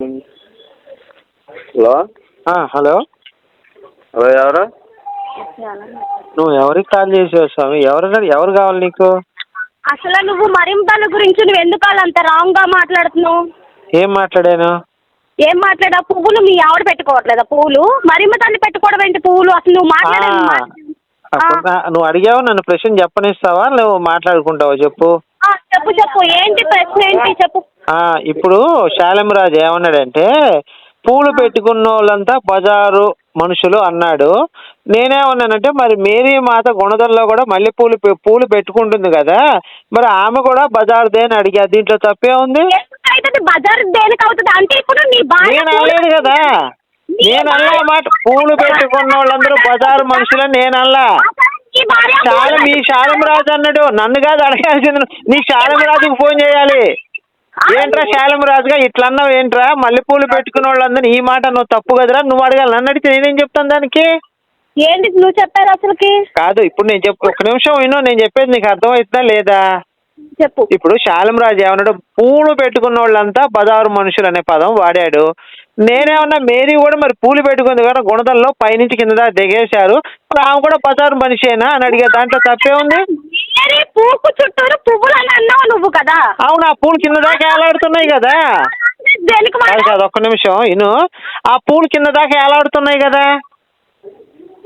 Hello? ఆ, hello? Hello ఎవరు? నువ్వు ఎవరికి కాల్ చేసావు స్వామి? ఎవరు ఎవరు కావాలి నీకు? అసలు నువ్వు మరింతల గురించి నువ్వు ఎందుకు అలా అంత రాంగ్గా మాట్లాడుతున్నావు? ఏం మాట్లాడాను? ఏం మాట్లాడా? పువ్వులు మీ ఆవిడ పెట్టుకోవట్లేదా? పువ్వులు? మరింత తల్లి పెట్టుకోవడం ఏంటి పువ్వులు? అసలు నువ్వు మాట్లాడేది ఆ, మాట- అప్పుడు నా- నువ్వు అడిగావు నన్ను ప్రశ్న చెప్పనిస్తావా? నువ్వు మాట్లాడుకుంటావా? చెప్పు. ఆ, చెప్పు చెప్పు. ఏంటి ప్రశ్న ఏంటి? చెప్పు. ఇప్పుడు శాలంరాజు ఏమన్నాడంటే పూలు పెట్టుకున్న వాళ్ళంతా బజారు మనుషులు అన్నాడు. నేనేమన్నానంటే మరి మేరీ మాత గుణదల్లో కూడా మల్లె పూలు పూలు పెట్టుకుంటుంది కదా మరి ఆమె కూడా బజారుదే అని అడిగా. దీంట్లో తప్పే ఉంది? బజార్ నేను అనలేదు కదా. నేను అన్నా మాట పూలు పెట్టుకున్న వాళ్ళందరూ బజారు మనుషులు నేను అల్లా శాలం మీ శాలంరాజు అన్నాడు. నన్ను కాదు అడగాల్సింది. నీ శాలంరాజుకు ఫోన్ చేయాలి. ఏంట్రా శాలంరాజుగా ఇట్లా అన్నావు ఏంట్రా? మల్లెపూలు పెట్టుకున్న వాళ్ళందరూ ఈ మాట నువ్వు తప్పు కదరా? నువ్వు అడగాలి. నన్ను అడిగితే నేనేం చెప్తాను దానికి? ఏంటి నువ్వు చెప్పారు అసలుకి? కాదు ఇప్పుడు నేను చెప్పు. ఒక నిమిషం విను. నేను చెప్పేది నీకు అర్థమవుతుందా లేదా? చెప్పు. ఇప్పుడు శాలంరాజు ఏమన్నాడు? పూలు పెట్టుకున్న వాళ్ళంతా బజారు మనుషులు అనే పదం వాడాడు. నేనేమన్నా మేరీ కూడా మరి పూలు పెట్టుకుంది కదా? గుణదల్లో పైనుంచి కింద దిగేశారు. ఆమె కూడా బజారు మనిషేనా? అని అడిగా. దాంట్లో తప్పే ఉంది? వేరే పూకు చుట్టూరు పువ్వులు అని అన్నావు నువ్వు కదా. అవును ఆ పూలు కింద దాకా ఏలాడుతున్నాయి కదా. దేనికి కాదు ఒక్క నిమిషం ఇను. ఆ పూలు కింద దాకా ఏలాడుతున్నాయి కదా.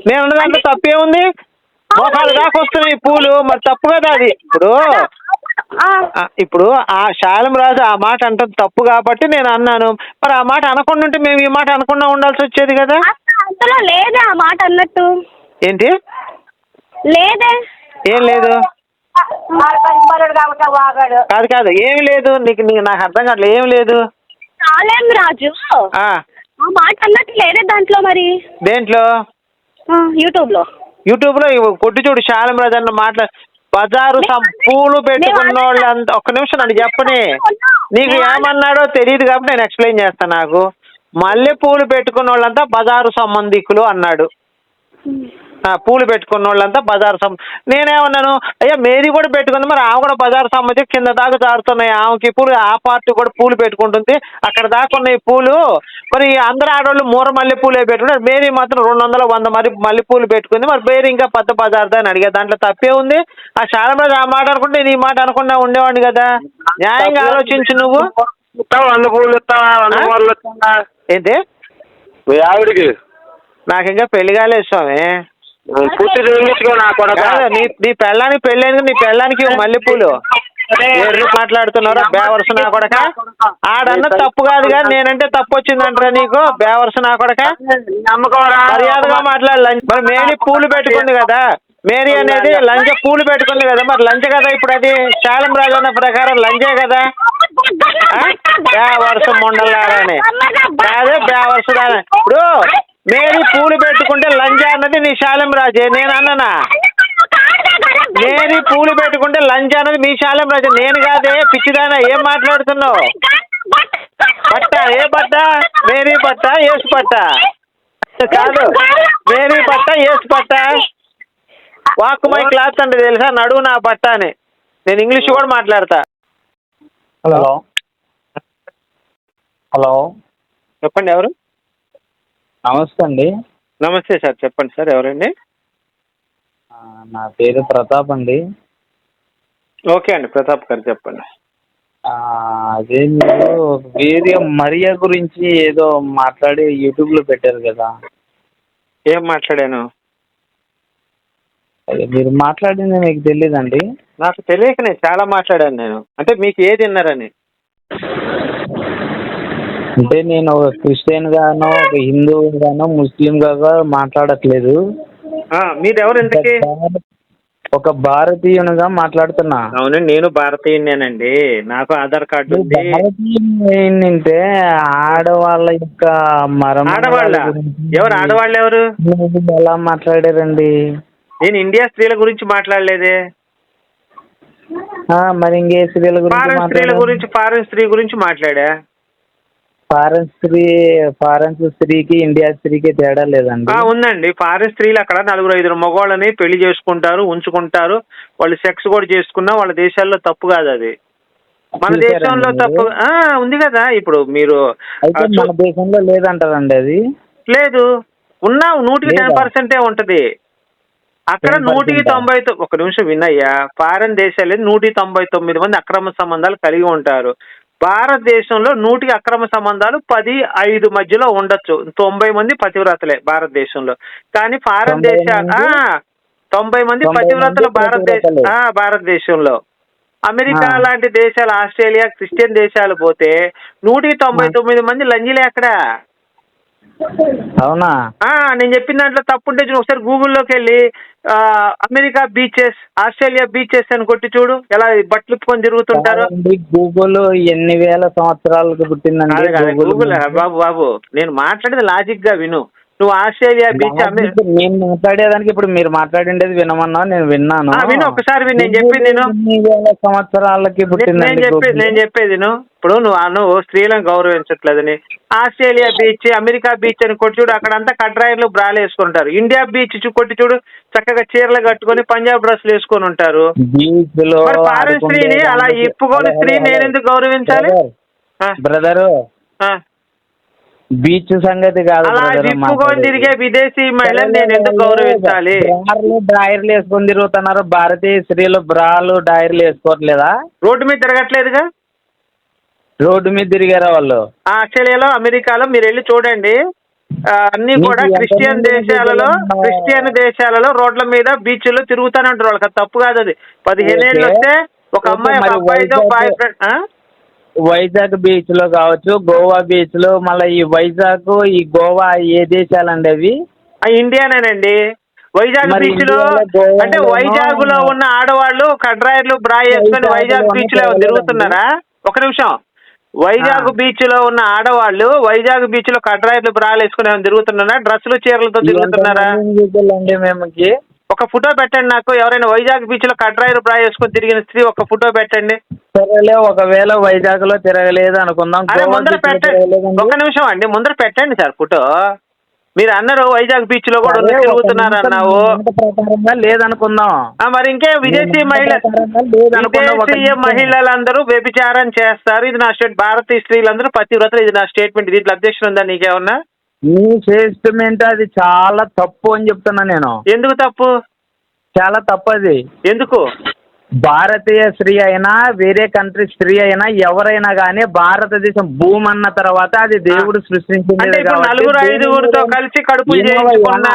నేను అన్న దాంట్లో తప్పే ఉంది. మోకాలు దాకా వస్తున్నాయి పూలు. మరి తప్పు కదా అది. ఇప్పుడు ఆ, ఆ, ఇప్పుడు ఆ శాలం రాజు ఆ మాట అంటే తప్పు కాబట్టి నేను అన్నాను. మరి ఆ మాట అనకుండా ఉంటే మేము ఈ మాట అనకుండా ఉండాల్సి వచ్చేది కదా? అసలు అంతలో లేదే ఆ మాట అన్నట్టు. ఏంటి? లేదే. ఏం లేదు? కాదు కాదు ఏమి లేదు. నీకు నీకు నాకు అర్థం కావట్లేదు. ఏం లేదు. చాలేం రాజు. ఆ, ఆ మాట అన్నట్టు లేదే దాంట్లో మరి. దేంట్లో? యూట్యూబ్లో యూట్యూబ్లో ఇవి కొట్టి చూడు శాలం రాజు అన్న మాట్లా. బజారు సం- పూలు పెట్టుకున్న వాళ్ళు అంత ఒక్క నిమిషం నన్ను చెప్పని. నీకు ఏమన్నాడో తెలియదు కాబట్టి నేను ఎక్స్ప్లెయిన్ చేస్తాను నాకు. మల్లె పూలు పెట్టుకున్న వాళ్ళంతా బజారు సంబంధికులు అన్నాడు. పూలు పెట్టుకున్న వాళ్ళంతా బజారు సం నేనేమన్నాను అయ్యా మేరీ కూడా పెట్టుకుంది మరి ఆమె కూడా బజారు సంబంధి కింద దాకా జారుతున్నాయి. ఆమెకి పూలు ఆ పార్టీ కూడా పూలు పెట్టుకుంటుంది. అక్కడ దాకా ఉన్నాయి పూలు. మరి అందరు ఆడవాళ్ళు మూర మల్లె పూలే పెట్టుకున్నారు మేరీ మాత్రం రెండు వందల వంద మరి మల్లె పూలు పెట్టుకుంది. మరి మేరీ ఇంకా పెద్ద బజార్దా అని అడిగా. దాంట్లో తప్పే ఉంది. ఆ శారమరాజు ఆ మాట అనుకుంటే నేను ఈ మాట అనకుండా ఉండేవాడిని కదా. న్యాయంగా ఆలోచించు నువ్వు. ఏంటి? ఆవిడికి. నాకు ఇంకా పెళ్ళి కాలేదు స్వామి. పూర్తి చేయించుకో నా కొడక. కాదు నీ నీ పెళ్ళానికి పెళ్ళైంది నీ పెళ్ళానికి ఇవ్వు మల్లెపూలు. ఎర్రి మాట్లాడుతున్నారా బేవర్సు నా కొడక? ఆడన్న తప్పు కాదు కానీ నేనంటే తప్పు వచ్చిందంటారా నీకు బేవర్సు నా కొడక? నమ్మకరా. మర్యాదగా మాట్లాడు లంచ్ మరి మేరీ పూలు పెట్టుకుంది కదా. మేరీ అనేది లంచ పూలు పెట్టుకుంది కదా మరి లంచ కదా ఇప్పుడు అది? శాలం రాజు అన్న ప్రకారం లంచే కదా? ఆ? బేవర్సు మొండలారని కాదు బేవర్సు దాని ఇప్పుడు మేరీ పూలు పెట్టుకుంటే లంచ అన్నది నీ శాలం రాజే నేను అన్ననా? మేరీ పూలు పెట్టుకుంటే లంచ్ అన్నది మీ శాలం రాజు నేను కాదే పిచ్చిదానా ఏం మాట్లాడుతున్నావు? బట్ట ఏ బట్ట మేరీ బట్ట ఏసు బట్ట కాదు మేరీ బట్ట ఏసు బట్ట వాక్ మై క్లాత్ అంటే తెలుసా? నడువు నా బట్ట అని. నేను ఇంగ్లీష్ కూడా మాట్లాడతా. హలో. హలో. చెప్పండి ఎవరు? నమస్తే అండి. నమస్తే సార్ చెప్పండి సార్ ఎవరండి? నా పేరు ప్రతాప్ అండి. ఓకే అండి ప్రతాప్ గారు చెప్పండి. అదే మీరు వీర్య మరియా గురించి ఏదో మాట్లాడి యూట్యూబ్లో పెట్టారు కదా. ఏం మాట్లాడాను? అదే మీరు మాట్లాడింది మీకు తెలియదండి నాకు తెలియక నేను చాలా మాట్లాడాను నేను. అంటే మీకు ఏది విన్నారని? అంటే నేను ఒక క్రిస్టియన్ గానో ఒక హిందూ గానో మాట్లాడట్లేదు. మీరు ఎవరు ఇంతకీ ఒక భారతీయునిగా మాట్లాడుతున్నా. అవునండి నేను భారతీయునేనండి నాకు ఆధార్ కార్డు ఉంది. ఆడవాళ్ళ యొక్క మరమ ఆడవాళ్ళ? ఎవరు ఆడవాళ్ళు ఎవరు? ఎలా మాట్లాడారండి? నేను ఇండియా స్త్రీల గురించి మాట్లాడలేదే. ఆ, మరి ఇంకే స్త్రీల గురించి స్త్రీల? గురించి ఫారెన్ స్త్రీ గురించి మాట్లాడా? ఫారెన్ స్త్రీ ఫారెన్ స్త్రీకి ఇండియా స్త్రీకి తేడా లేదండి. ఆ, ఉందండి. ఫారెన్ స్త్రీలు అక్కడ నలుగురు ఐదుగురు మగవాళ్ళని పెళ్ళి చేసుకుంటారు ఉంచుకుంటారు. వాళ్ళు సెక్స్ కూడా చేసుకున్నా వాళ్ళ దేశాల్లో తప్పు కాదు అది. మన దేశంలో మీరు? తప్పు ఆ, ఉంది కదా. ఇప్పుడు మీరు అయితే ఆ, చూ- మన దేశంలో లేదంటారండి అది? లేదు. ఉన్నా నూటికి లేదా? టెన్ పర్సెంటే ఉంటది. అక్కడ 10% నూటికి తొంభై తొ- ఒక నిమిషం విన్నయ్యా ఫారెన్ దేశాలు నూటికి తొంభై తొమ్మిది మంది అక్రమ సంబంధాలు కలిగి ఉంటారు. భారతదేశంలో నూటికి అక్రమ సంబంధాలు పది ఐదు మధ్యలో ఉండొచ్చు. తొంభై మంది పతివ్రతలే భారతదేశంలో. కానీ ఫారెన్ దేశ తొంభై మంది పతివ్రతలు భారతదేశ భారతదేశంలో. అమెరికా. లాంటి దేశాలు ఆస్ట్రేలియా క్రిస్టియన్ దేశాలు పోతే నూటికి తొంభై. తొమ్మిది మంది లంజీలే అక్కడ. అవునా? ఆ, నేను చెప్పిన దాంట్లో తప్పుంటే చూడు ఒకసారి గూగుల్లోకి వెళ్ళి ఆ, అమెరికా బీచెస్ ఆస్ట్రేలియా బీచెస్ అని కొట్టి చూడు ఎలా బట్టలు ఇప్పుకొని తిరుగుతుంటారు. గూగుల్ ఎన్ని వేల సంవత్సరాలకు పుట్టిందండి గూగుల్ బాబు బాబు నేను మాట్లాడేది లాజిక్గా విను. నువ్వు ఆస్ట్రేలియా బీచ్ నేను మాట్లాడేదానికి ఇప్పుడు మీరు మాట్లాడిండేది వినమన్నా నేను విన్నాను. విను, ఒకసారి విను, నేను చెప్పేది వేల సంవత్సరాలకి నేను పుట్టిందండి చెప్పేది? నేను చెప్పేది. ఇప్పుడు నువ్వు ఆ నువ్వు స్త్రీలను గౌరవించట్లేదని ఆస్ట్రేలియా బీచ్ అమెరికా బీచ్ అని కొట్టి చూడు అక్కడంతా కడ్రాయర్లు బ్రాలు వేసుకుంటారు. ఇండియా బీచ్ కొట్టి చూడు చక్కగా చీరలు కట్టుకొని పంజాబ్ డ్రెస్లు వేసుకొని ఉంటారు. బీచ్లో మరి ఫారెన్ స్త్రీని అలా ఇప్పుకొని స్త్రీ నేను ఎందుకు గౌరవించాలి? బ్రదరు ఆ. బీచ్ సంగతి కాదు అలా. తిరిగే విదేశీ మహిళలు నేను ఎందుకు గౌరవించాలి? బ్రాలు డాయర్లు వేసుకొని తిరుగుతున్నారు. భారతీయ స్త్రీలు బ్రాలు డాయర్లు వేసుకోవట్లేదా? రోడ్డు మీద తిరగట్లేదుగా? రోడ్డు మీద తిరిగారా వాళ్ళు? ఆస్ట్రేలియాలో అమెరికాలో మీరు వెళ్ళి చూడండి. అన్ని కూడా క్రిస్టియన్ దేశాలలో? క్రిస్టియన్ దేశాలలో రోడ్ల మీద బీచ్లో తిరుగుతూనే ఉంటారు వాళ్ళకి తప్పు కాదు అది. పదిహేను. ఏళ్ళు వస్తే ఒక అమ్మాయి ఒక అబ్బాయితో బాయ్ ఫ్రెండ్ వైజాగ్ బీచ్లో కావచ్చు గోవా బీచ్లో మళ్ళీ ఈ వైజాగ్ ఈ గోవా ఏ దేశాలండి అవి? ఇండియానేనండి. వైజాగ్ బీచ్లో అంటే వైజాగ్లో ఉన్న ఆడవాళ్ళు కడ్రాయర్లు బ్రా వేసుకొని వైజాగ్ బీచ్లో. తిరుగుతున్నారా? ఒక నిమిషం. వైజాగ్. బీచ్లో ఉన్న ఆడవాళ్ళు వైజాగ్ బీచ్లో కడ్రాయర్లు బ్రాలు వేసుకుని ఏమైనా తిరుగుతున్నారా? డ్రెస్సులు చీరలతో తిరుగుతున్నారా? మేమకి. ఒక ఫోటో పెట్టండి నాకు. ఎవరైనా వైజాగ్ బీచ్లో కడ్రాయర్ బ్రా వేసుకొని తిరిగిన స్త్రీ ఒక ఫోటో పెట్టండి. సరేలే ఒకవేళ వైజాగ్లో తిరగలేదు అనుకుందాం. గోవా ముందర beach లో పెట్టండి. ఒక నిమిషం అండి ముందర పెట్టండి సార్ ఫోటో. మీరు అన్నారు వైజాగ్ బీచ్లో కూడా సరే, ఉంది ఒక తిరుగుతున్నారు నిమిషం అన్నావు. ప్రకారంగా లేదనుకుందాం. ఆ, మరి ఇంకే విదేశీ మహిళ ప్రకారంగా లేదనుకుందాం, ఒక విదేశీయ నిమిషం. మహిళలందరూ వ్యభిచారం చేస్తారు. ఇది నా స్టేట్ భారతీయ స్త్రీలందరూ పతివ్రతలు ఇది నా స్టేట్మెంట్. దీంట్లో అబ్జెక్షన్ ఉందా నీకేమన్నా? నీ స్టేట్మెంట్ అది చాలా తప్పు అని చెప్తున్నా నేను. ఎందుకు తప్పు? చాలా తప్పు అది. ఎందుకు? భారతీయ స్త్రీ అయినా వేరే కంట్రీ స్త్రీ అయినా ఎవరైనా కానీ భారతదేశం భూమి అన్న తర్వాత అది దేవుడు సృష్టించింది నలుగురు ఐదుగురితో కలిసి. చేయించుకున్న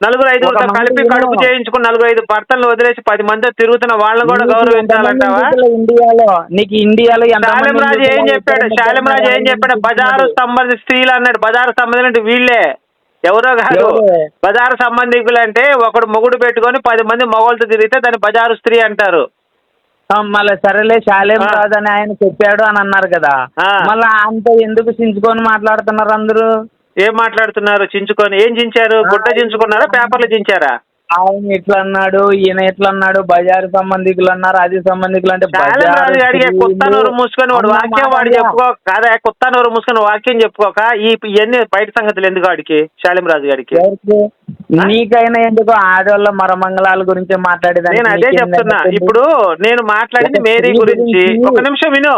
నలుగురు ఒక కలిపి కడుపు విను. చేయించుకున్న నలుగురు ఐదు భర్తలను వదిలేసి పది మంది తిరుగుతున్న వాళ్ళని కూడా గౌరవించాలంటావా? ఇండియాలో? నీకు ఇండియాలో ఏం చెప్పాడు? ఎంతమంది శాలిం రాజు ఏం చెప్పాడు? బజారు సంబంధి స్త్రీలు అన్నాడు. బజారు సంబంధులు అంటే వీళ్ళే. ఎవరో కాదు? బజారు సంబంధికులు అంటే ఒకడు మొగుడు పెట్టుకొని పది మంది మొగోళ్ళతో తిరిగితే దాన్ని బజారు స్త్రీ అంటారు. మళ్ళీ సరేలే శాలేం అని ఆయన చెప్పాడు అని అన్నారు కదా. మళ్ళీ అంత ఎందుకు చించుకొని మాట్లాడుతున్నారు అందరూ? ఏం మాట్లాడుతున్నారు? చించుకొని ఏం చించారు? గుడ్డ చించుకున్నారా? పేపర్లు చించారా? ఆయన ఇట్లా అన్నాడు ఈయన ఇట్లా అన్నాడు బజారు సంబంధికులు అన్నారు అది సంబంధికులు అంటే స్త్రీలు కుత్తానూరు మూసుకొని వాడు వాక్యం వాడు చెప్పుకో కాదా కుత్తానూరు మూసుకొని వాక్యం చెప్పుకోక ఈ ఇవన్నీ బయట సంగతులు ఎందుకు వాడికి శాలిం రాజు గారికి? నీకైనా ఎందుకు ఆడవాళ్ళ మరమంగళాల గురించి మాట్లాడేదానికి నేను అదే చెప్తున్నా? ఇప్పుడు నేను మాట్లాడింది మేరీ గురించి. ఒక నిమిషం విను.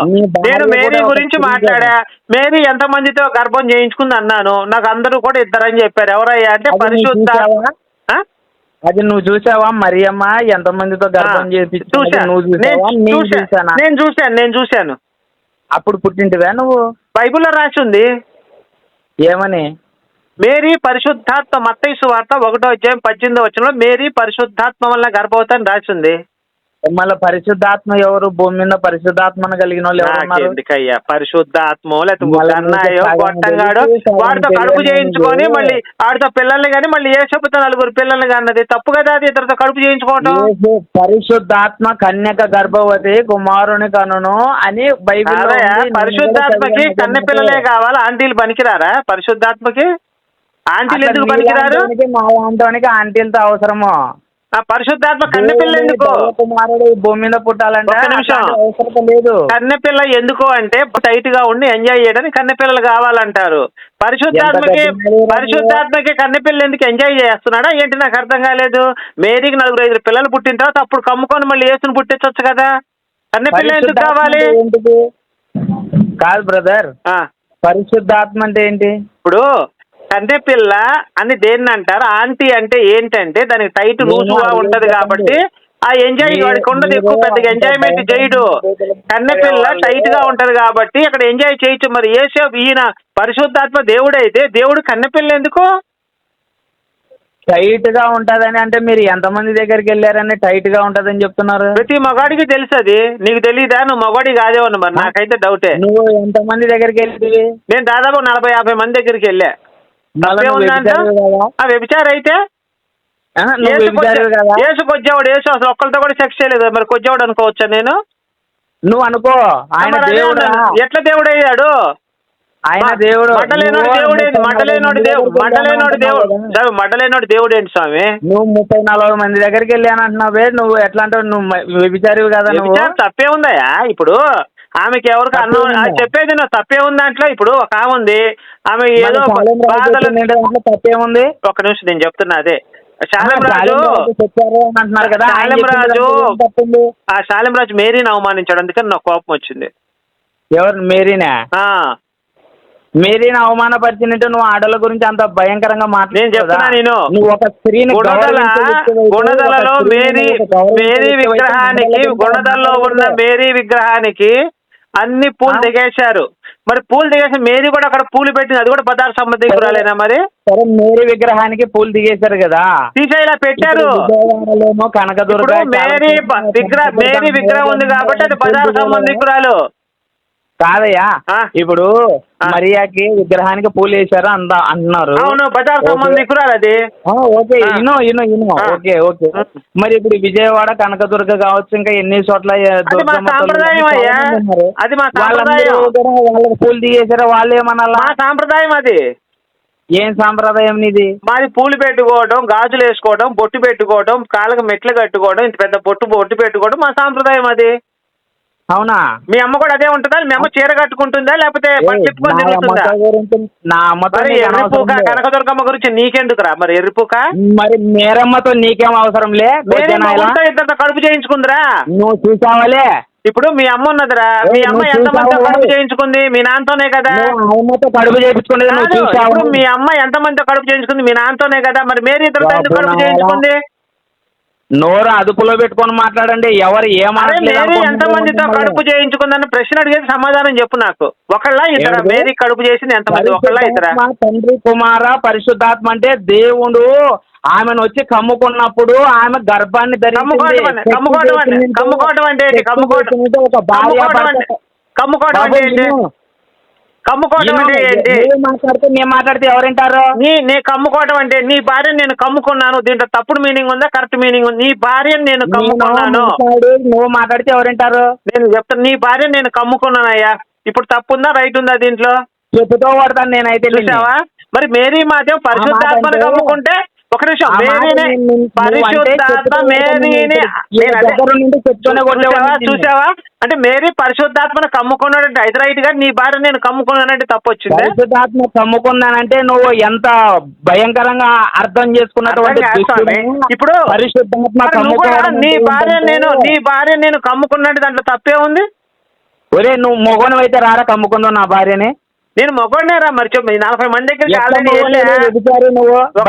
నేను మేరీ గురించి మాట్లాడా? మేరీ ఎంత మందితో గర్భం చేయించుకుంది అన్నాను. నాకు అందరూ కూడా ఇద్దరని చెప్పారు. ఎవరయ్యా? అంటే పరిశుద్ధ? అది నువ్వు చూసావా? మరియమ్మ ఎంతమందితో గర్భం ఆ, చేపించింది చూశా. నువ్వు చూసావా? నేను నేను చూశా. చూసానా నేను చూశాను నేను చూశాను. అప్పుడు పుట్టింటివా నువ్వు? బైబిల్లో రాసి ఉంది ఏమని? మేరీ పరిశుద్ధాత్మ మత్తయి వార్త ఒకటో అధ్యాయం పద్దెనిమిదో వచ్చిన మేరీ పరిశుద్ధాత్మ వల్ల గర్భవతి అని రాసి ఉంది మళ్ళీ పరిశుద్ధాత్మ ఎవరు? భూమి మీద పరిశుద్ధాత్మను కలిగిన వాళ్ళు ఎవరు నాకెందుకయ్యా? పరిశుద్ధాత్మో లేకపోతే అన్నాయో గొట్టంగాడో వాడితో కడుపు. చేయించుకొని మళ్ళీ ఆడితో పిల్లల్ని కానీ మళ్ళీ ఏ చెబుతా నలుగురు పిల్లల్ని అన్నది తప్పు కదా అది ఇద్దరితో కడుపు చేయించుకోవటం? పరిశుద్ధాత్మ కన్యక గర్భవతి కుమారుని కనును అని. నేను పరిశుద్ధాత్మకి కన్నె. పిల్లలే కావాలి? ఆంటీలు పనికిరారా? పరిశుద్ధాత్మకి? ఆంటీలు ఎందుకు పనికిరారు? మా లాంటోనికి ఆంటీలతో అవసరము? ఆ పరిశుద్ధాత్మ కన్నె పిల్ల ఎందుకు? కుమారుడు భూమి మీద పుట్టాలంటే. నిమిషం. లేదు. కన్నె పిల్ల ఎందుకు అంటే టైట్గా ఉండి ఎంజాయ్ చేయడానికి కన్నె పిల్లలు కావాలంటారు. పరిశుద్ధాత్మకి పరిశుద్ధాత్మకి కన్నె పిల్ల ఎందుకు ఎంజాయ్ చేస్తున్నాడా? ఏంటి నాకు అర్థం కాలేదు. మేరీకి నలుగురు ఐదు పిల్లలు పుట్టిన తర్వాత అప్పుడు కమ్ముకొని మళ్ళీ యేసుని పుట్టించవచ్చు కదా. కన్నెపిల్ల ఎందుకు కావాలి? కాదు బ్రదర్ ఆ, పరిశుద్ధాత్మ అంటే ఏంటి? ఇప్పుడు కన్నెపిల్ల అని దేన్ని అంటారు? ఆంటీ అంటే ఏంటంటే దానికి టైట్ లూజుగా ఉంటది కాబట్టి ఆ ఎంజాయ్ వాడికి ఉండదు ఎక్కువ పెద్దగా ఎంజాయ్మెంట్ చేయడు. కన్నెపిల్ల టైట్గా ఉంటది కాబట్టి అక్కడ ఎంజాయ్ చేయొచ్చు. మరి ఏసే ఈయన పరిశుద్ధాత్మ దేవుడైతే దేవుడు కన్నెపిల్ల ఎందుకు? టైట్గా ఉంటదని అంటే మీరు ఎంతమంది దగ్గరికి వెళ్ళారని టైట్గా ఉంటదని చెప్తున్నారు? ప్రతి మగాడికి తెలుసు అది నీకు తెలియదా నువ్వు మగాడి కాదేవన్న మరి. నాకైతే డౌటే నువ్వు ఎంతమంది దగ్గరికి వెళ్తివి నేను దాదాపు నలభై యాభై మంది దగ్గరికి వెళ్ళా. వ్యభిచార అయితే ఏసుకొచ్చేవాడు ఏసు అసలు ఒక్కరితో కూడా సెక్స్ చేయలేదు. మరి కొచ్చేవాడు అనుకోవచ్చా నేను? నువ్వు అనుకో ఆయన దేవుడు. ఎట్లా దేవుడు అయ్యాడు ఆయన దేవుడు. మడ్డలేనోడు నువ్వు దేవుడు నలభై దేవుడు దగ్గరికి దేవుడు స్వామి, మడ్డలేనోడు దేవుడు ఏంటి స్వామి? నువ్వు ముప్పై నలభై మంది దగ్గరికి వెళ్ళాను అంటున్నావే నువ్వు ఎట్లా అంటావు? నువ్వు వ్యభిచారివి కదా నువ్వు? తప్పే ఉందయా ఇప్పుడు ఆమెకి ఎవరికి తప్పే అన్నం ఉందా? చెప్పేది నువ్వు తప్పే ఉంది దాంట్లో. ఇప్పుడు ఒక ఆమె ఉంది. ఆమె ఏదో బాధలు దాంట్లో తప్పేముంది ఒక నిమిషం నేను చెప్తున్నా అదే. శాలం ఆ, రాజు శాలేం రాజు చెప్పారు అని అంటున్నారు కదా ఆయన శాలేం చెప్పిన రాజు దాంట్లో ఏం తప్పుంది? ఆ శాలం రాజు మేరీని అవమానించాడు. అందుకని నాకు కోపం వచ్చింది. ఎవరు? మేరీనా? ఆ. మేరీని అవమానపరిచినట్టు నువ్వు ఆడల గురించి అంత భయంకరంగా నేను మాట్లాడుతున్నావు చెప్తున్నా నేను. నువ్వు ఒక స్త్రీని గుణదలలో మేరీ మేరీ విగ్రహానికి గుణదల్లో ఉన్న. మేరీ విగ్రహానికి అన్ని పూలు? దిగేశారు మరి పూలు దిగేసి మేరీ కూడా అక్కడ పూలు పెట్టింది. అది కూడా పదార్థ సంబంధికురాలేనా మరి? సరే మేరీ విగ్రహానికి పూలు దిగేశారు కదా. తీసేలా పెట్టారు. మేరీ విగ్రహ మేరీ విగ్రహం ఉంది కాబట్టి అది పదార్థ సంబంధికురాలు కాదయ్యా? ఇప్పుడు. మరియాకి విగ్రహానికి పూలు వేశారు అంద అంటున్నారు అవును. సంబంధికురాలు అది. ఓకే. ఆ. ఇనో ఇనో ఇనో ఆ. Okay okay. మరి ఇప్పుడు విజయవాడ కనకదుర్గ కావచ్చు ఇంకా ఎన్ని చోట్ల అది మా వాళ్ళకి పూలు తీసేసారా వాళ్ళు ఏమనాలా? మా సాంప్రదాయం అది. ఏం సాంప్రదాయం నీది? మాది పూలు పెట్టుకోవడం గాజులు వేసుకోవడం బొట్టు పెట్టుకోవడం కాళ్ళకు మెట్లు కట్టుకోవడం ఇంత పెద్ద బొట్టు బొట్టు పెట్టుకోవడం మా సాంప్రదాయం అది. అవునా? మీ అమ్మ కూడా అదే ఉంటుందా? మీ అమ్మ చీర కట్టుకుంటుందా? లేకపోతే పట్టుకొని నా తిరుగుతుందా? మరి ఎర్రిపూక. కనకదుర్గమ్మ గురించి నీకెందుకురా? మరి ఎర్రిపూక? మరి మేరమ్మతో నీకేం అవసరం లే? వేరే గొజ్జనాయలా? మగంతో ఇద్దరితో కడుపు చేయించుకుందిరా? నువ్వు చూసావాలే? ఇప్పుడు మీ అమ్మ ఉన్నదిరా. మీ అమ్మ చూసావా? కడుపు చేయించుకుంది? మీ నాన్నతోనే కదా. కడుపు చేయించుకునేది మీ అమ్మ ఎంతమందితో కడుపు చేయించుకుంది? మీ నాన్నతోనే కదా. మరి మేరీ బాబు కడుపు. చేయించుకుంది? నోరు అదుపులో పెట్టుకొని మాట్లాడండి. ఎవరు అరే ఏమనట్లేదు మేరీ అనుకుంటున్నారు ఎంత మందితో. కడుపు చేయించుకుందని ప్రశ్న అడిగేది సమాధానం చెప్పు నాకు. ఒకళ్ళ ఏమిటి? మేరీ కడుపు చేసింది ఎంతమంది? ఒకళ్ళ పరిశుద్ధాత్మ, తండ్రి కుమార పరిశుద్ధాత్మ అంటే దేవుడు ఆమెను వచ్చి కమ్ముకున్నప్పుడు ఆమె గర్భాన్ని ధరించింది. కమ్ముకోవటం అంటే- శక్తి కమ్ముకోవటం అంటే- కమ్ముకోవటం అంటే భార్య భర్త- అంటే- ఏంటి? మాట్లాడితే నేను మాట్లాడితే ఎవరింటారు? నీ నీ కమ్ముకోవటం అంటే నీ భార్యను నేను కమ్ముకున్నాను. దీంట్లో తప్పుడు మీనింగ్ ఉందా? కరెక్ట్ మీనింగ్ ఉంది? నీ భార్యను నేను నేను కమ్ముకున్నాను. నువ్వు మాట్లాడితే ఎవరింటారు? నేను చెప్తాను నీ భార్యను నేను కమ్ముకున్నానయ్యా. ఇప్పుడు తప్పు ఉందా రైట్ ఉందా దీంట్లో? చెప్పుతో పడతాను నేనైతే. చూసావా? మరి మేరీ మాత్యం పరిశుద్ధాత్మను కమ్ముకుంటే ఒక నిమిషం. మేరీని పరిశుద్ధాత్మ మేరీని చూసావా. చూసావా? అంటే మేరీ పరిశుద్ధాత్మను కమ్ముకున్నాడంటే. రైట్గా నీ భార్య నేను కమ్ముకున్నానంటే తప్పు వచ్చింది పరిశుద్ధాత్మ కమ్ముకున్నానంటే నువ్వు ఎంత భయంకరంగా అర్థం చేసుకున్నటువంటి. ఇప్పుడు పరిశుద్ధాత్మ నీ భార్య నేను నీ భార్య నేను కమ్ముకున్నట్టు దాంట్లో తప్పే ఉంది? ఒరే నువ్వు మొగను అయితే రారా కమ్ముకుందావు నా భార్యని? నేను మొగోడినేరా మరి చెప్పు నలభై మంది దగ్గరికి ఆల్రెడీ ఒక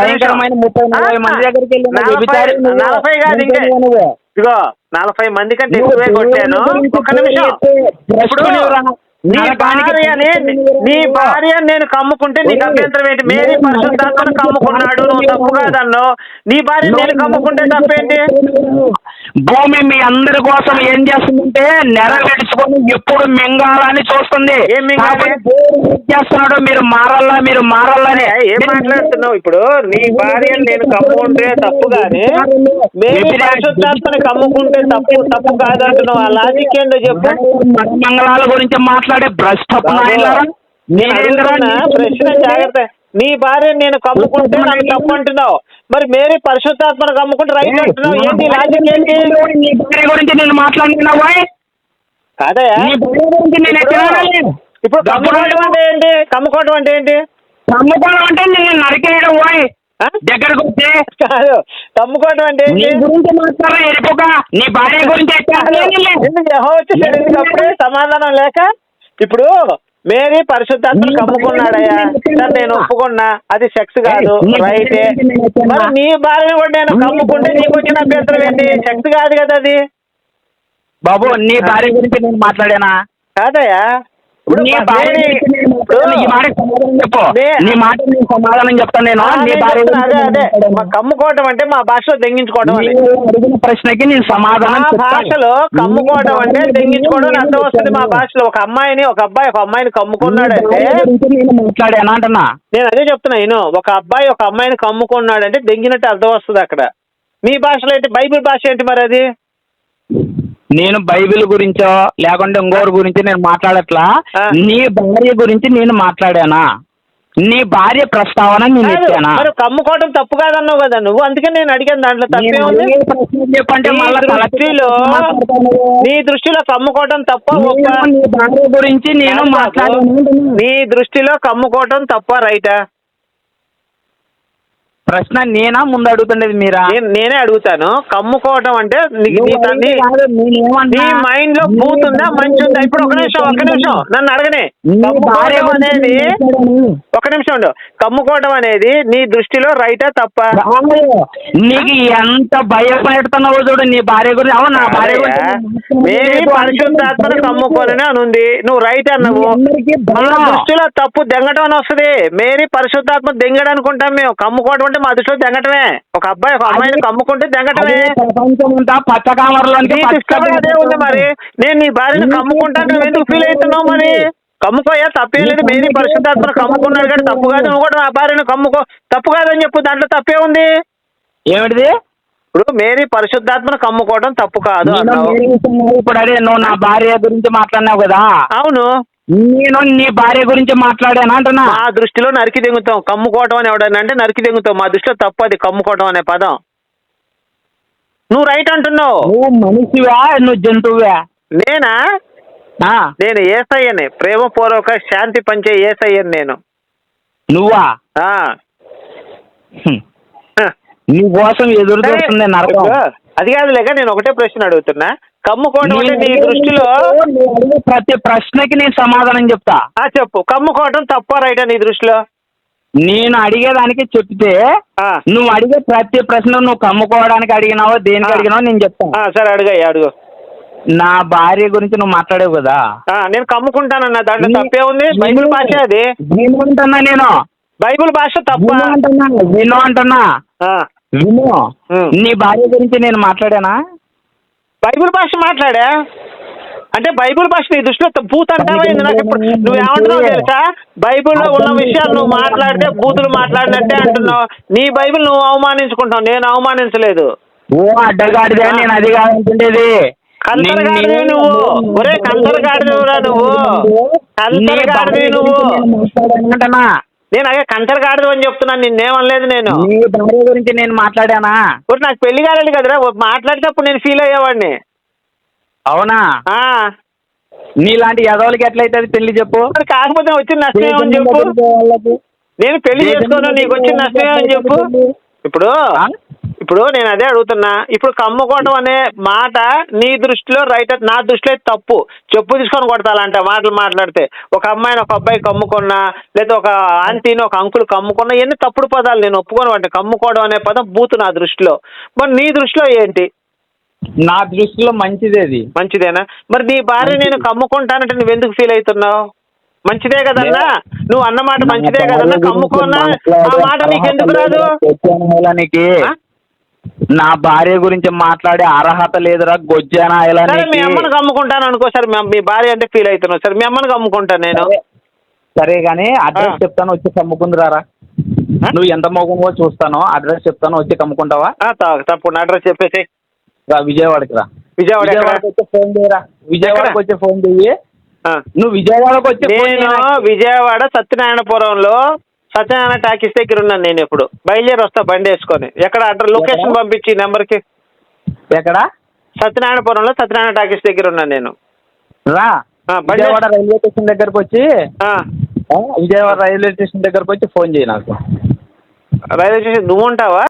నలభై కాదు ఇంకా. ఇదిగో నలభై మంది కంటే ఎక్కువే కొట్టాను. ఒక్క నిమిషం. ఇప్పుడు? నీ భార్యని నీ. భార్య నేను కమ్ముకుంటే నీకు అభ్యంతరం ఏంటి? మేరీ పరిశుద్ధాత్మను కమ్ముకున్నాడు. నువ్వు తప్పు కాదన్నావు. నీ భార్య నేను కమ్ముకుంటే తప్పేంటి భూమి మీ అందరి కోసం ఏం చేస్తుందంటే నెరవేర్చుకొని ఎప్పుడు మింగాలని చూస్తుంది. ఏం చేస్తున్నాడు మీరు మారల్లా మీరు మారల్లని. ఏం మాట్లాడుతున్నావు ఇప్పుడు? నీ భార్య నేను కమ్ముకుంటే తప్పు కానీ మేరీ పరిశుద్ధాత్మని కమ్ముకుంటే తప్పు తప్పు కాదంటున్నావు. ఆ లాజిక్ ఏంటో చెప్పు. మంగళాల గురించి మాట్లాడే నేను అడుగుతున్నా ప్రశ్న జాగ్రత్త. నీ భార్య నేను కమ్ముకుంటే నన్ను తప్పు అంటున్నావు మరి మేరీ పరిశుద్ధాత్మను కమ్ముకుంటే రైట్ అంటున్నావు. ఏంటి లాజిక్ ఏంటి? నీ భార్య గురించి నేను మాట్లాడుతున్నావా కాదయా నీ భార్య గురించి నేను ఎక్కడ అనాలి? ఇప్పుడు కమ్ముకోవడం అంటే ఏంటి? కమ్ముకోవడం అంటే ఏంటి? కమ్ముకోవడం అంటే నిన్ను నరికేయడం ఆ? దగ్గరకు వచ్చి. కాదు. కమ్ముకోవటం అంటే నీ? గురించి మాట్లాడరా ఎరుపుక నీ భార్య గురించి సమాధానం లేక ఇప్పుడు మేరీ పరిశుద్ధాత్మ కమ్ముకున్నాడయ్యా. భార్య సార్ నేను ఒప్పుకున్నా. అది సెక్స్ కాదు. నీ భార్య రైటే? మరి నీ భార్యను కూడా నేను నీ కమ్ముకుంటే భార్య నీకు వచ్చిన అభ్యంతరం ఏంటి? సెక్స్ కాదు కదా అది. బాబు నీ భార్య గురించి నేను మాట్లాడానా? కాదయ్యా. నీ మా- భార్య మాట సమాధానం చెప్పు. నే- నీ మాట నేను సమాధానం చెప్తాను నేను. నీ భార్య అదే అదే. మా కమ్ముకోవటం అంటే మా భాషలో దెంగించుకోవడం అని నీవు అడిగిన ప్రశ్నకి నేను మా సమాధానం చెప్తాను. భాషలో కమ్ముకోవడం అంటే దెంగించుకోవడం అని అర్థం వస్తుంది మా భాషలో. ఒక అమ్మాయిని ఒక అబ్బాయి ఒక అమ్మాయిని కమ్ముకున్నాడంటే నేను మాట్లాడాను అంటున్నా? నేను అదే చెప్తున్నా నేను ఒక అబ్బాయి ఒక అమ్మాయిని కమ్ముకున్నాడంటే దెంగినట్టు అర్థం వస్తుంది అక్కడ. మీ భాషలో ఏంటి? బైబిల్ భాష ఏంటి మరి అది? నేను బైబిల్ గురించో లేకుంటే ఇంకోరి గురించి నేను మాట్లాడట్లా. నీ భార్య గురించి నేను మాట్లాడానా? నీ భార్య ప్రస్తావన నేను ఇచ్చానా? మరి కమ్ముకోవడం తప్పు కాదన్నావు కదా నువ్వు. అందుకే నేను అడిగాను దాంట్లో దృష్టిలో. నీ దృష్టిలో కమ్ముకోవడం తప్ప భార్య గురించి నేను మాట్లాడాను. నీ దృష్టిలో కమ్ముకోవటం తప్ప రైటా? ప్రశ్న నేనా? ముందు అడుగుతుండేది మీరా? నేను నేనే అడుగుతాను. కమ్ముకోవటం అంటే నీ- నీ నీ- మైండ్లో భార్య మంచి ఉందా? ఇప్పుడు ఒక నిమిషం ఒక నిమిషం. నన్ను అడగనే. కమ్ముకోవడం అనేది. ఒక నిమిషం ఉండు. కమ్ముకోవడం అనేది నీ దృష్టిలో రైటా తప్ప నీకు ఎంత భయపెడుతున్నావో చూడు నీ భార్య గురించి. అవును నా భార్య గురించి మేరీ పరిశుద్ధాత్మను భయం కమ్ముకోనని అని ఉంది నువ్వు రైట్ అన్నావు. అందరికీ. దృష్టిలో తప్పు దెంగటం అని వస్తుంది. మేరీ పరిశుద్ధాత్మ దెంగడం అనుకుంటాం మేము. కమ్ముకోవడం అంటే మా దృష్టిలో దెంగటమే. ఒక అబ్బాయి ఒక అమ్మాయిని కమ్ముకుంటే దెంగటమే. అదే ఉంది మరి. నేను నీ భార్యను కమ్ముకుంటాను నువ్వు ఎందుకు ఫీల్ అవుతున్నావు మరి? కమ్ముకోయా? తప్పేం లేదు. మేరీ పరిశుద్ధాత్మను కమ్ముకున్నాడు కానీ తప్పు కాదు. నువ్వు కూడా నా భార్యను కమ్ముకో. తప్పు కాదని చెప్పు. దాంట్లో తప్పే ఉంది. ఏమిటిది? ఇప్పుడు మేరీ పరిశుద్ధాత్మను కమ్ముకోవడం తప్పు కాదు. ఇప్పుడు అదే నువ్వు నా భార్య గురించి మాట్లాడినావు కదా. అవును. నేను నీ భార్య గురించి మాట్లాడాను అంటున్నా? మా దృష్టిలో నరికి దెంగుతాం. కమ్ముకోవటం అని ఎవడన్నా అంటే నరికి దెంగుతాం. మా దృష్టిలో తప్పు అది కమ్ముకోవటం అనే పదం. నువ్వు రైట్ అంటున్నావు. నువ్వు మనిషివా? నువ్వు జంతువువా? నేనా? ఆ, నేను ఏసయ్యని. ప్రేమపూర్వక శాంతి పంచే ఏసయ్యని నేను. నువ్వా. నీ కోసం ఎదురు చూస్తుంది నరకం. అది కాదులేక నేను ఒకటే ప్రశ్న అడుగుతున్నా. కమ్ముకోవడం అంటే నీ దృష్టిలో ప్రతి ప్రశ్నకి నేను సమాధానం చెప్తా. ఆ చెప్పు. కమ్ముకోవడం తప్ప రైటా నీ దృష్టిలో? నేను అడిగేదానికి చెప్తే. నువ్వు అడిగే ప్రతి ప్రశ్న నువ్వు కమ్ముకోవడానికి అడిగినావో దేనికి. అడిగినావో నేను చెప్తాను ఆ, సరే అడుగయ్యా అడుగు. నా భార్య గురించి నువ్వు మాట్లాడావు కదా. నేను కమ్ముకుంటానన్నా దాంట్లో తప్పే ఉంది. బైబిల్. భాష అది. అంటున్నా నేను. బైబిల్ భాష తప్ప. అంటున్నా విను అంటున్నా. విను. నీ భార్య గురించి నేను మాట్లాడానా? బైబిల్ భాష మాట్లాడా? అంటే బైబిల్ భాష నీ దృష్టిలో ఏంది నాకు ఇప్పుడు నువ్వేమంటున్నావు తెలుసా? బైబిల్లో ఉన్న విషయాలు నువ్వు మాట్లాడితే బూతులు మాట్లాడినట్టే అంటున్నావు. నీ బైబిల్ నువ్వు అవమానించుకుంటావు నేను అవమానించలేదు. ఓ అడ్డగాడిదే నేను అది కాదంటుండేది. కంతరగాడివి నువ్వు. ఒరే కంతరగాడివిరా నువ్వు? కంతరగాడివి నువ్వు. నేను అదే కంతరగాడివి అని చెప్తున్నాను నిన్నేమనలేదు నేను. నీ భార్య గురించి నేను మాట్లాడానా? ఇప్పుడు నాకు పెళ్ళి కాలేదు కదరా మాట్లాడేటప్పుడు నేను ఫీల్ అయ్యేవాడిని. అవునా? ఆ, నీలాంటి యదవులకి ఎట్లయితే పెళ్ళి చెప్పు? మరి కాకపోతే వచ్చిన నష్టం ఏమని చెప్పు. వాళ్ళకి. నేను పెళ్ళి చేసుకోను నీకు వచ్చిన నష్టం ఏమని చెప్పు. ఇప్పుడు ఆ? ఇప్పుడు నేను అదే అడుగుతున్నా. ఇప్పుడు కమ్ముకోవడం అనే మాట నీ దృష్టిలో రైట్ నా దృష్టిలో తప్పు. చెప్పు తీసుకొని కొడతాలంట మాటలు మాట్లాడితే. ఒక అమ్మాయిని ఒక అబ్బాయి కమ్ముకున్నా లేదా ఒక ఆంటీని ఒక అంకుల్ కమ్ముకున్నా ఎన్ని తప్పుడు పదాలు నేను ఒప్పుకోను అంటే కమ్ముకోవడం అనే పదం బూతు నా దృష్టిలో. మరి నీ దృష్టిలో ఏంటి? నా దృష్టిలో మంచిది అది. మంచిదేనా? మరి నీ భార్య నేను కమ్ముకుంటానంటే నువ్వు ఎందుకు ఫీల్ అవుతున్నావు? మంచిదే కదన్నా? నువ్వు అన్నమాట మంచిదే కదన్నా? కమ్ముకోనా ఆ మాట నీకు ఎందుకు రాదు? నా భార్య గురించి మాట్లాడే అర్హత లేదురా సరే మీ గొజ్జానాయలానికి అమ్మని కమ్ముకుంటాను అనుకో సరే మీ అమ్మ- మీ భార్య అంటే ఫీల్ అవుతున్నావు సరే మీ అమ్మని కమ్ముకుంటాను నేను సరే. గానీ అడ్రస్ ఆ. చెప్తాను వచ్చి కమ్ముకుందిరారా ఆ? నువ్వు ఎంత మోగమో చూస్తాను అడ్రస్ చెప్తాను వచ్చి కమ్ముకుంటావా ఆ, త- తప్పకుండా అడ్రస్ చెప్పేసి రా విజయవాడకి రా విజయవాడ ఎక్కడ? విజయవాడకి వచ్చి ఫోన్ చేయరా విజయవాడకి వచ్చి ఫోన్ చెయ్యి ఆ. నువ్వు విజయవాడకి వచ్చి ఫోన్ నేను చేయరా? విజయవాడ సత్యనారాయణపురంలో సత్యనారాయణ టాకీస్ దగ్గర ఉన్నాను నేను ఇప్పుడు బయలుదేరి వస్తా బండి వేసుకొని. ఎక్కడ? Address location? పంపించి నెంబర్కి. ఎక్కడ? సత్యనారాయణపురంలో సత్యనారాయణ టాకీస్ దగ్గర ఉన్నాను నేను. రా. విజయవాడ రైల్వే స్టేషన్ దగ్గరకు వచ్చి విజయవాడ రైల్వే స్టేషన్ దగ్గరకు వచ్చి ఫోన్ చేయి నాకు. రైల్వే స్టేషన్ నువ్వు ఉంటావా?